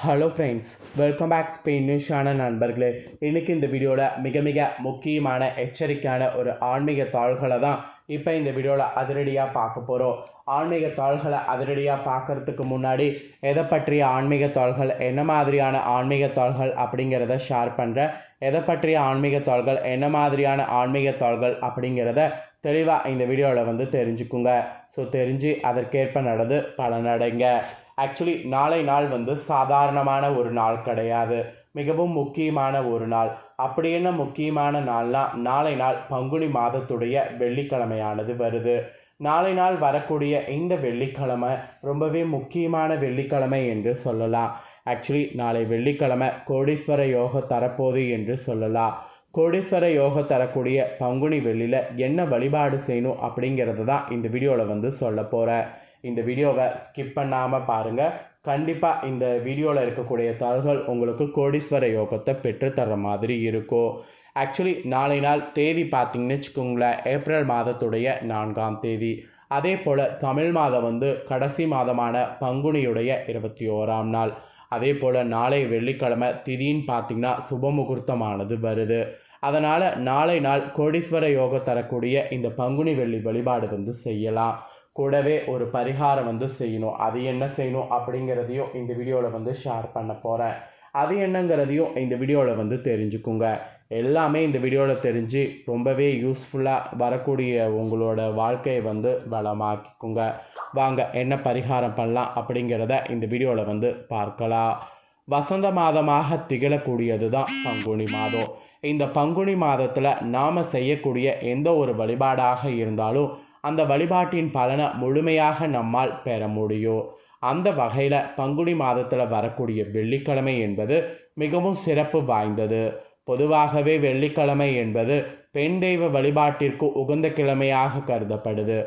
Hello friends welcome back Spain நியூஸான நண்பர்களே. இன்றைக்கி இந்த வீடியோவில் மிக மிக முக்கியமான எச்சரிக்கையான ஒரு ஆன்மீக தாள்களை தான் இப்போ இந்த வீடியோவில் அதிரடியாக பார்க்க போகிறோம் ஆன்மீக தாள்களை அதிரடியாக பார்க்கறதுக்கு முன்னாடி எதை பற்றிய ஆன்மீக தாள்கள் என்ன மாதிரியான ஆன்மீக தாள்கள் அப்படிங்கிறத ஷேர் பண்ணுறேன் எதை பற்றிய ஆன்மீக தாள்கள் என்ன மாதிரியான ஆன்மீக தாள்கள் அப்படிங்கிறத தெளிவாக இந்த வீடியோவில் வந்து தெரிஞ்சுக்குங்க. ஸோ தெரிஞ்சு அதற்கேற்ப நடந்து பலனடைங்க. ஆக்சுவலி நாளை நாள் வந்து சாதாரணமான ஒரு நாள் கிடையாது. மிகவும் முக்கியமான ஒரு நாள். அப்படி என்ன முக்கியமான நாள்னா நாளை நாள் பங்குனி மாதத்துடைய வெள்ளிக்கிழமையானது வருது. நாளை நாள் வரக்கூடிய இந்த வெள்ளிக்கிழமை ரொம்பவே முக்கியமான வெள்ளிக்கிழமை என்று சொல்லலாம். ஆக்சுவலி நாளை வெள்ளிக்கிழமை கோடீஸ்வர யோக தரப்போது என்று சொல்லலாம். கோடீஸ்வர யோக தரக்கூடிய பங்குனி வெள்ளியில் என்ன வழிபாடு செய்யணும் அப்படிங்கிறது தான் இந்த வீடியோவில் வந்து சொல்ல போகிறேன் இந்த வீடியோவை ஸ்கிப் பண்ணாமல் பாருங்கள் கண்டிப்பாக இந்த வீடியோவில் இருக்கக்கூடிய தாள்கள் உங்களுக்கு கோடீஸ்வர யோகத்தை பெற்றுத்தர மாதிரி இருக்கும். ஆக்சுவலி நாளை நாள் தேதி பார்த்தீங்கன்னு வச்சுக்கோங்களேன். ஏப்ரல் மாதத்துடைய நான்காம் தேதி. அதே போல் தமிழ் மாதம் வந்து கடைசி மாதமான பங்குனியுடைய இருபத்தி ஓராம் நாள். அதே போல் நாளை வெள்ளிக்கிழமை திதின்னு பார்த்திங்கன்னா சுப முகூர்த்தமானது வருது. அதனால் நாளை நாள் கோடீஸ்வர யோகம் தரக்கூடிய இந்த பங்குனி வெள்ளி வழிபாடு வந்து செய்யலாம். கூடவே ஒரு பரிகாரம் வந்து செய்யணும். அது என்ன செய்யணும் அப்படிங்கிறதையும் இந்த வீடியோவில் வந்து ஷேர் பண்ண போகிறேன் அது என்னங்கிறதையும் இந்த வீடியோவில் வந்து தெரிஞ்சுக்குங்க. எல்லாமே இந்த வீடியோவில் தெரிஞ்சு ரொம்பவே யூஸ்ஃபுல்லாக வரக்கூடிய உங்களோட வாழ்க்கையை வந்து வளமாக்கிக்குங்க. வாங்க என்ன பரிகாரம் பண்ணலாம் அப்படிங்கிறத இந்த வீடியோவில் வந்து பார்க்கலாம். வசந்த மாதமாக திகழக்கூடியது தான் பங்குனி மாதம். இந்த பங்குனி மாதத்தில் நாம் செய்யக்கூடிய எந்த ஒரு வழிபாடாக இருந்தாலும் அந்த வழிபாட்டின் பலனை முழுமையாக நம்மால் பெற முடியும். அந்த வகையில் பங்குனி மாதத்தில் வரக்கூடிய வெள்ளிக்கிழமை என்பது மிகவும் சிறப்பு வாய்ந்தது. பொதுவாகவே வெள்ளிக்கிழமை என்பது பெண் தெய்வ வழிபாட்டிற்கு உகந்த கிழமையாக கருதப்படுது.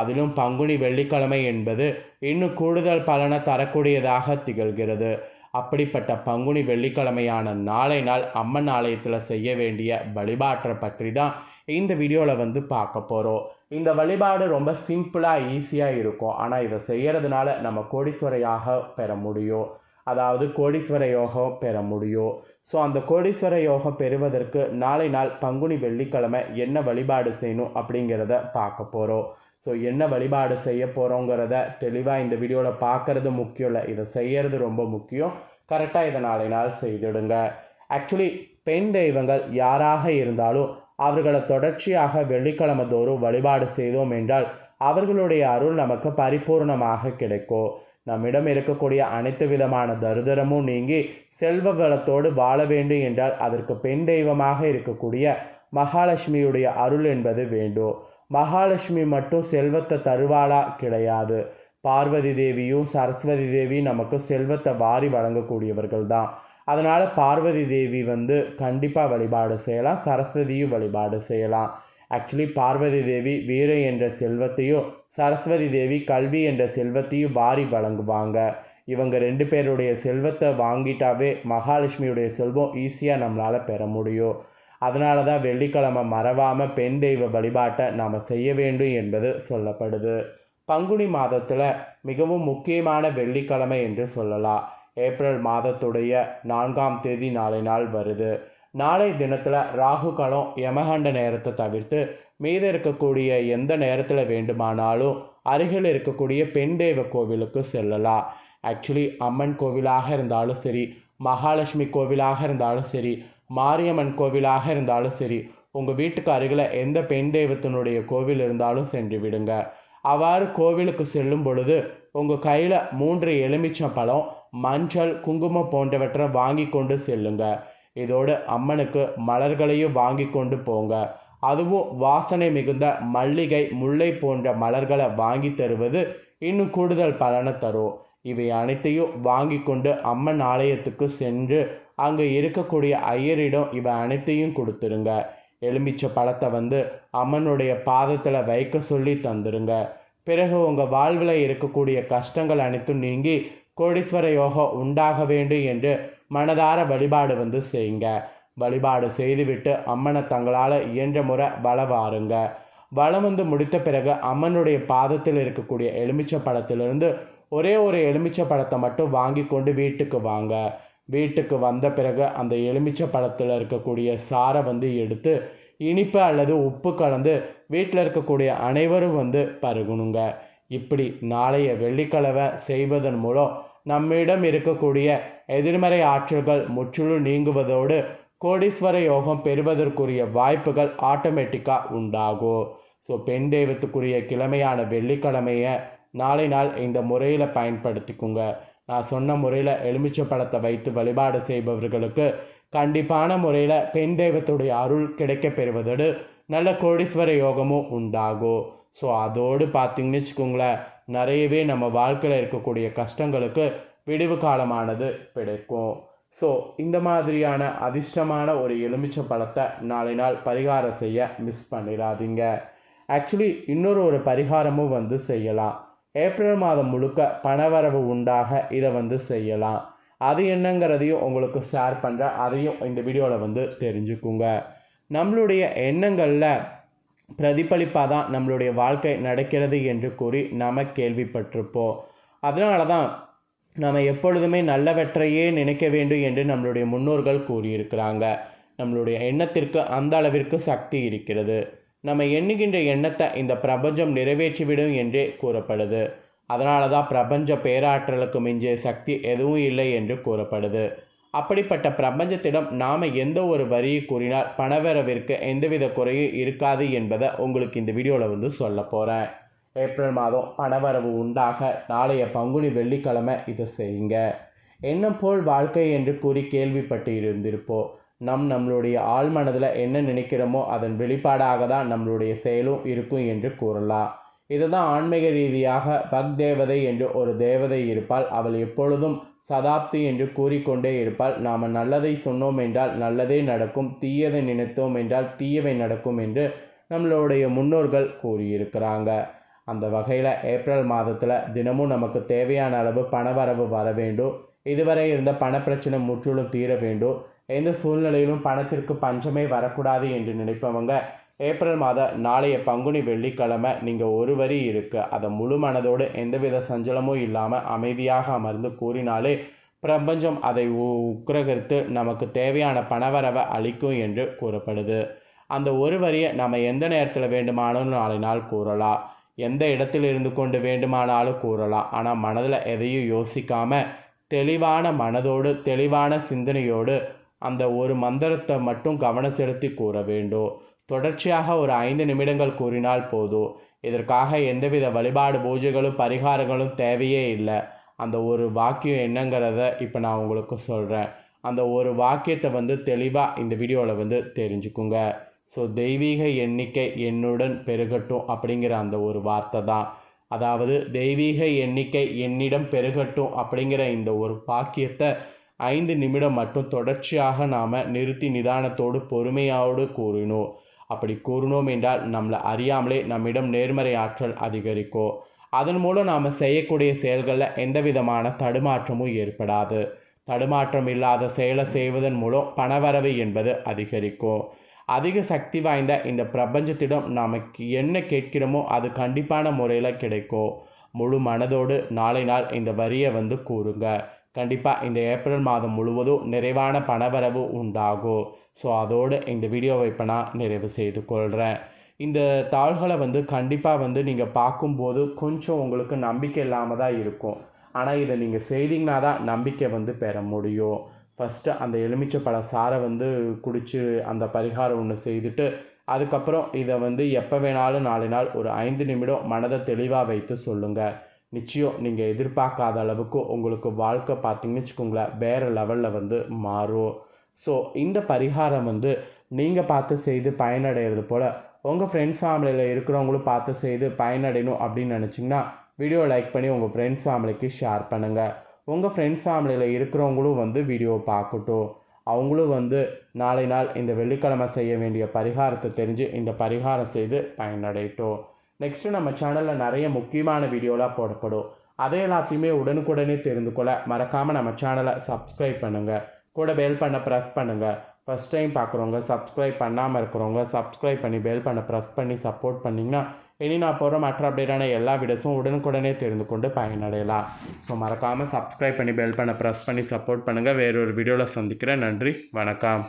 அதிலும் பங்குனி வெள்ளிக்கிழமை என்பது இன்னும் கூடுதல் பலனை தரக்கூடியதாக திகழ்கிறது. அப்படிப்பட்ட பங்குனி வெள்ளிக்கிழமையான நாளை நாள் அம்மன் ஆலயத்தில் செய்ய வேண்டிய வழிபாட்டை பற்றி தான் இந்த வீடியோவில் வந்து பார்க்க போகிறோம் இந்த வழிபாடு ரொம்ப சிம்பிளாக ஈஸியாக இருக்கும். ஆனால் இதை செய்கிறதுனால நம்ம கோடீஸ்வரையாக பெற முடியும். அதாவது கோடீஸ்வர யோகம் பெற முடியும். ஸோ அந்த கோடீஸ்வர யோகம் பெறுவதற்கு நாளை நாள் பங்குனி வெள்ளிக்கிழமை என்ன வழிபாடு செய்யணும் அப்படிங்கிறத பார்க்க போகிறோம் ஸோ என்ன வழிபாடு செய்ய போகிறோங்கிறத தெளிவாக இந்த வீடியோவில் பார்க்குறது முக்கியம் இல்லை. இதை செய்கிறது ரொம்ப முக்கியம். கரெக்டாக இதை நாளை நாள் செய்திடுங்க. ஆக்சுவலி பெண் தெய்வங்கள் யாராக இருந்தாலும் அவர்களை தொடர்ச்சியாக வெள்ளிக்கிழமை தோறும் வழிபாடு செய்தோம் என்றால் அவர்களுடைய அருள் நமக்கு பரிபூர்ணமாக கிடைக்கும். நம்மிடம் இருக்கக்கூடிய அனைத்து விதமான தருதரமும் நீங்கி செல்வ வளத்தோடு வாழ வேண்டும் என்றால் அதற்கு பெண் தெய்வமாக இருக்கக்கூடிய மகாலட்சுமியுடைய அருள் என்பது வேண்டும். மகாலட்சுமி மட்டும் செல்வத்தை தருவாளா கிடையாது. பார்வதி தேவியும் சரஸ்வதி தேவியும் நமக்கு செல்வத்தை வாரி வழங்கக்கூடியவர்கள் தான். அதனால் பார்வதி தேவி வந்து கண்டிப்பாக வழிபாடு செய்யலாம். சரஸ்வதியும் வழிபாடு செய்யலாம். ஆக்சுவலி பார்வதி தேவி வீர என்ற செல்வத்தையும் சரஸ்வதி தேவி கல்வி என்ற செல்வத்தையும் வாரி வழங்குவாங்க. இவங்க ரெண்டு பேருடைய செல்வத்தை வாங்கிட்டாவே மகாலட்சுமியுடைய செல்வம் ஈஸியாக நம்மளால் பெற முடியும். அதனால தான் வெள்ளிக்கிழமை மறவாமல் பெண் தெய்வ வழிபாட்டை நாம் செய்ய வேண்டும் என்பது சொல்லப்படுது. பங்குனி மாதத்தில் மிகவும் முக்கியமான வெள்ளிக்கிழமை என்று சொல்லலாம். ஏப்ரல் மாதத்துடைய நான்காம் தேதி நாளை நாள் வருது. நாளை தினத்தில் ராகு காலம் யமகண்ட நேரத்தை தவிர்த்து மீத இருக்கக்கூடிய எந்த நேரத்தில் வேண்டுமானாலும் அருகில் இருக்கக்கூடிய பெண் தெய்வ கோவிலுக்கு செல்லலாம். ஆக்சுவலி அம்மன் கோவிலாக இருந்தாலும் சரி மகாலட்சுமி கோவிலாக இருந்தாலும் சரி மாரியம்மன் கோவிலாக இருந்தாலும் சரி உங்கள் வீட்டுக்கு அருகில் எந்த பெண் தெய்வத்தினுடைய கோவில் இருந்தாலும் சென்று விடுங்க. அவ்வாறு கோவிலுக்கு செல்லும் பொழுது உங்கள் கையில் மூன்று எலுமிச்சம் பழம் மஞ்சள் குங்குமம் போன்றவற்றை வாங்கி கொண்டு செல்லுங்க. இதோடு அம்மனுக்கு மலர்களையும் வாங்கி கொண்டு போங்க. அதுவும் வாசனை மிகுந்த மல்லிகை முல்லை போன்ற மலர்களை வாங்கி தருவது இன்னும் கூடுதல் பலனை தரும். இவை அனைத்தையும் வாங்கி கொண்டு அம்மன் ஆலயத்துக்கு சென்று அங்கே இருக்கக்கூடிய ஐயரிடம் இவை அனைத்தையும் கொடுத்துருங்க. எலுமிச்சை பழத்தை வந்து அம்மனுடைய பாதத்தில் வைக்க சொல்லி தந்துருங்க. பிறகு உங்கள் வாழ்வில் இருக்கக்கூடிய கஷ்டங்கள் அனைத்தும் நீங்கி கோடீஸ்வர யோகம் உண்டாக வேண்டும் என்று மனதார வழிபாடு வந்து செய்யுங்க. வழிபாடு செய்துவிட்டு அம்மனை தங்களால் இயன்ற முறை வள வாருங்க. வளம் வந்து முடித்த பிறகு அம்மனுடைய பாதத்தில் இருக்கக்கூடிய எலுமிச்சை பழத்திலிருந்து ஒரே ஒரு எலுமிச்சை பழத்தை மட்டும் வாங்கி கொண்டு வீட்டுக்கு வாங்க. வீட்டுக்கு வந்த பிறகு அந்த எலுமிச்சை பழத்தில் இருக்கக்கூடிய சாரை வந்து எடுத்து இனிப்பு அல்லது உப்பு கலந்து வீட்டில் இருக்கக்கூடிய அனைவரும் வந்து பருகணுங்க. இப்படி நாளைய வெள்ளிக்கிழமை செய்வதன் மூலம் நம்மிடம் இருக்கக்கூடிய எதிர்மறை ஆற்றல்கள் முற்றிலும் நீங்குவதோடு கோடீஸ்வர யோகம் பெறுவதற்குரிய வாய்ப்புகள் ஆட்டோமேட்டிக்காக உண்டாகும். ஸோ பெண் தெய்வத்துக்குரிய கிழமையான வெள்ளிக்கிழமையை நாளை நாள் இந்த முறையில் பயன்படுத்திக்குங்க. நான் சொன்ன முறையில் எலுமிச்சை பழத்தை வைத்து வழிபாடு செய்பவர்களுக்கு கண்டிப்பான முறையில் பெண் தெய்வத்துடைய அருள் கிடைக்க பெறுவதோடு நல்ல கோடீஸ்வர யோகமும் உண்டாகும். ஸோ அதோடு பார்த்தீங்கன்னு வச்சுக்கோங்களேன் நிறையவே நம்ம வாழ்க்கையில் இருக்கக்கூடிய கஷ்டங்களுக்கு விடிவு காலமானது கிடைக்கும் ஸோ இந்த மாதிரியான அதிர்ஷ்டமான ஒரு எலுமிச்சை பழத்தை நாளை நாள் பரிகாரம் செய்ய மிஸ் பண்ணிடாதீங்க. ஆக்சுவலி இன்னொரு ஒரு பரிகாரமும் வந்து செய்யலாம். ஏப்ரல் மாதம் முழுக்க பணவரவு உண்டாக இதை வந்து செய்யலாம். அது என்னங்கிறதையும் உங்களுக்கு ஷேர் பண்ணுறேன் அதையும் இந்த வீடியோவில் வந்து தெரிஞ்சுக்குங்க. நம்மளுடைய எண்ணங்களில் பிரதிபலிப்பாக தான் நம்மளுடைய வாழ்க்கை நடக்கிறது என்று கூறி நாம் கேள்விப்பட்டிருப்போம். அதனால தான் நாம் எப்பொழுதுமே நல்லவற்றையே நினைக்க வேண்டும் என்று நம்மளுடைய முன்னோர்கள் கூறியிருக்கிறாங்க. நம்மளுடைய எண்ணத்திற்கு அந்த அளவிற்கு சக்தி இருக்கிறது. நம்ம எண்ணுகின்ற எண்ணத்தை இந்த பிரபஞ்சம் நிறைவேற்றிவிடும் என்றே கூறப்படுது. அதனால தான் பிரபஞ்ச பேராற்றலுக்கு மிஞ்சிய சக்தி எதுவும் இல்லை என்று கூறப்படுது. அப்படிப்பட்ட பிரபஞ்சத்திடம் நாம் எந்த ஒரு வரியை கூறினால் பணவரவிற்கு எந்தவித குறையும் இருக்காது என்பதை உங்களுக்கு இந்த வீடியோவில் வந்து சொல்ல போகிறேன் ஏப்ரல் மாதம் பணவரவு உண்டாக நாளைய பங்குனி வெள்ளிக்கிழமை இதை செய்யுங்க. எண்ணம் போல் வாழ்க்கை என்று கூறி கேள்விப்பட்டு இருந்திருப்போம். நம் நம்மளுடைய ஆள் மனதில் என்ன நினைக்கிறோமோ அதன் வெளிப்பாடாக தான் நம்மளுடைய செயலும் இருக்கும் என்று கூறலாம். இதுதான் ஆன்மீக ரீதியாக பக் தேவதை என்று ஒரு தேவதை இருப்பால் அவள் எப்பொழுதும் சதாப்தி என்று கூறிக்கொண்டே இருப்பாள். நாம் நல்லதை சொன்னோம் என்றால் நல்லதே நடக்கும். தீயதை நினைத்தோம் என்றால் தீயவை நடக்கும் என்று நம்மளுடைய முன்னோர்கள் கூறியிருக்கிறாங்க. அந்த வகையில் ஏப்ரல் மாதத்தில் தினமும் நமக்கு தேவையான அளவு பணவரவு வர வேண்டும். இதுவரை இருந்த பணப்பிரச்சனை முற்றிலும் தீர வேண்டும். எந்த சூழ்நிலையிலும் பணத்திற்கு பஞ்சமே வரக்கூடாது என்று நினைப்பவங்க ஏப்ரல் மாத நாளைய பங்குனி வெள்ளிக்கிழமை நீங்கள் ஒரு வரி இருக்கு. அதை முழு மனதோடு எந்தவித சஞ்சலமும் இல்லாமல் அமைதியாக அமர்ந்து கூறினாலே பிரபஞ்சம் அதை உ- உக்கிரகரித்து நமக்கு தேவையான பணவரவை அளிக்கும் என்று கூறப்படுது. அந்த ஒரு வரியை நம்ம எந்த நேரத்தில் வேண்டுமானாலும் நாளை நாள் கூறலாம். எந்த இடத்தில் இருந்து கொண்டு வேண்டுமானாலும் கூறலாம். ஆனால் மனதில் எதையும் யோசிக்காமல் தெளிவான மனதோடு தெளிவான சிந்தனையோடு அந்த ஒரு மந்திரத்தை மட்டும் கவனம் செலுத்தி கூற வேண்டும். தொடர்ச்சியாக ஒரு ஐந்து நிமிடங்கள் கூறினால் போதும். இதற்காக எந்தவித வழிபாடு பூஜைகளும் பரிகாரங்களும் தேவையே இல்லை. அந்த ஒரு வாக்கியம் என்னங்கிறத இப்போ நான் உங்களுக்கு சொல்கிறேன் அந்த ஒரு வாக்கியத்தை வந்து தெளிவாக இந்த வீடியோவில் வந்து தெரிஞ்சுக்குங்க. ஸோ தெய்வீக எண்ணிக்கை என்னுடன் பெருகட்டும் அப்படிங்கிற அந்த ஒரு வார்த்தை தான். அதாவது தெய்வீக எண்ணிக்கை என்னிடம் பெருகட்டும் அப்படிங்கிற இந்த ஒரு வாக்கியத்தை ஐந்து நிமிடம் மட்டும் தொடர்ச்சியாக நாம் நிறுத்தி நிதானத்தோடு பொறுமையோடு கூறினோம். அப்படி கூறினோம் என்றால் நம்மளை அறியாமலே நம்மிடம் நேர்மறை ஆற்றல் அதிகரிக்கும் அதன் மூலம் நாம் செய்யக்கூடிய செயல்களில் எந்த விதமான தடுமாற்றமும் ஏற்படாது. தடுமாற்றம் இல்லாத செயலை செய்வதன் மூலம் பணவரவு என்பது அதிகரிக்கும் அதிக சக்தி வாய்ந்த இந்த பிரபஞ்சத்திடம் நமக்கு என்ன கேட்கிறோமோ அது கண்டிப்பான முறையில் கிடைக்கும் முழு மனதோடு நாளை நாள் இந்த வரியை வந்து கூறுங்க. கண்டிப்பாக இந்த ஏப்ரல் மாதம் முழுவதும் நிறைவான பணவரவு உண்டாகும். ஸோ அதோடு இந்த வீடியோவை இப்போ நான் நிறைவு செய்து கொள்கிறேன். இந்த தாள்களை வந்து கண்டிப்பாக வந்து நீங்கள் பார்க்கும்போது கொஞ்சம் உங்களுக்கு நம்பிக்கை இல்லாமல் தான் இருக்கும். ஆனால் இதை நீங்கள் செய்தீங்கன்னா தான் நம்பிக்கை வந்து பெற முடியும். ஃபஸ்ட்டு அந்த எலுமிச்சை சாரை சாறை வந்து குடித்து அந்த பரிகாரம் ஒன்று செய்துட்டு அதுக்கப்புறம் இதை வந்து எப்போ வேணாலும் நாலு நாள் ஒரு ஐந்து நிமிடம் மனதை தெளிவாக வைத்து சொல்லுங்கள் நிச்சயம் நீங்கள் எதிர்பார்க்காத அளவுக்கு உங்களுக்கு வாழ்க்கை பார்த்தீங்கன்னு வச்சுக்கோங்களேன் வேறு லெவலில் வந்து மாறும். ஸோ இந்த பரிகாரம் வந்து நீங்கள் பார்த்து செய்து பயனடைகிறது போல் உங்கள் ஃப்ரெண்ட்ஸ் ஃபேமிலியில் இருக்கிறவங்களும் பார்த்து செய்து பயனடையணும் அப்படின்னு நினச்சிங்கன்னா வீடியோ லைக் பண்ணி உங்கள் ஃப்ரெண்ட்ஸ் ஃபேமிலிக்கு ஷேர் பண்ணுங்கள் உங்கள் ஃப்ரெண்ட்ஸ் ஃபேமிலியில் இருக்கிறவங்களும் வந்து வீடியோவை பார்க்கட்டும். அவங்களும் வந்து நாளை நாள் இந்த வெள்ளிக்கிழமை செய்ய வேண்டிய பரிகாரத்தை தெரிஞ்சு இந்த பரிகாரம் செய்து பயனடையட்டும். நெக்ஸ்ட்டு நம்ம சேனலில் நிறைய முக்கியமான வீடியோலாம் போடப்படும். அதை எல்லாத்தையுமே உடனுக்குடனே தெரிந்து கொள்ள மறக்காமல் நம்ம சேனலை சப்ஸ்கிரைப் பண்ணுங்கள் கூட பெல் பண்ண ப்ரெஸ் பண்ணுங்கள் ஃபஸ்ட் டைம் பார்க்குறவங்க சப்ஸ்கிரைப் பண்ணாமல் இருக்கிறவங்க சப்ஸ்கிரைப் பண்ணி பெல் பண்ண ப்ரெஸ் பண்ணி சப்போர்ட் பண்ணிங்கன்னா இனி நான் போகிற மற்ற அப்டேட்டான எல்லா வீடியோஸும் உடனுக்குடனே தெரிந்து கொண்டு பயனடையலாம். ஸோ மறக்காமல் சப்ஸ்கிரைப் பண்ணி பெல் பண்ண ப்ரெஸ் பண்ணி சப்போர்ட் பண்ணுங்கள் வேறொரு வீடியோவில் சந்திக்கிறேன். நன்றி. வணக்கம்.